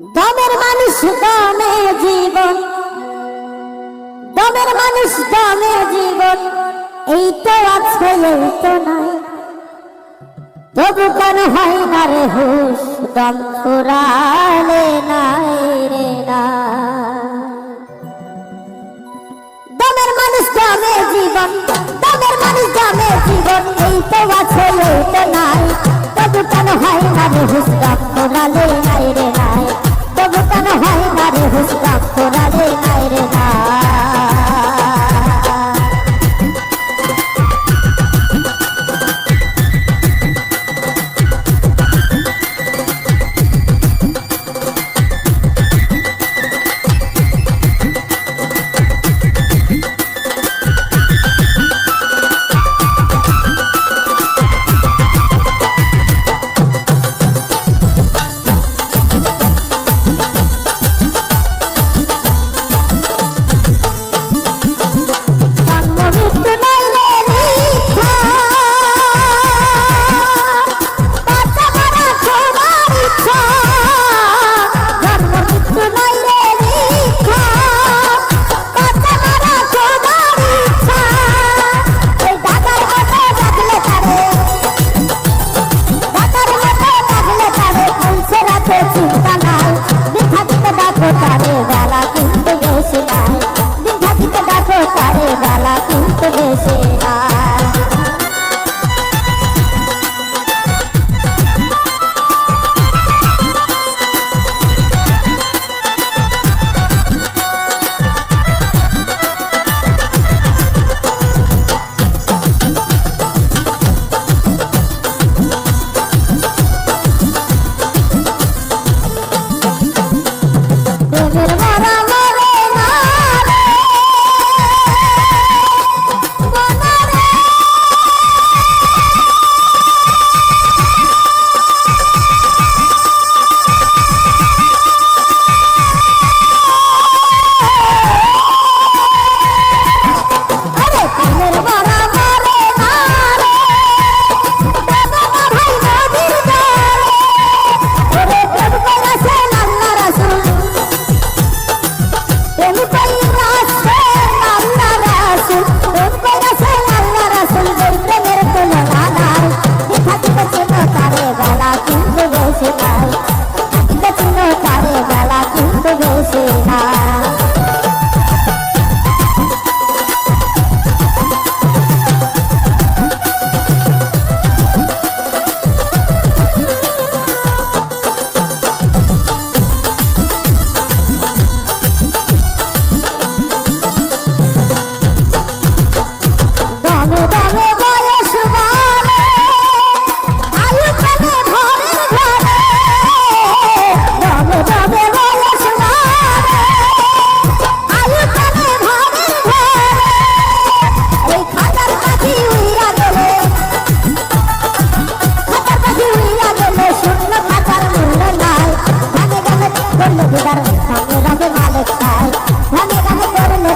দমের মানুষ দমে জীবন, দমের মানুষ দমে জীবন, এই তো আছে, এই তো নাই। তবু কেন হয় না রে হুশ দম ফুরালে নাই রে না। দমের মানুষ দমে জীবন, দমের মানুষ দমে জীবন, এই তো আছে, এই তো নাই। হয় না রে হুসরাত কোলালে নাই রে নাই মনে গানে করলে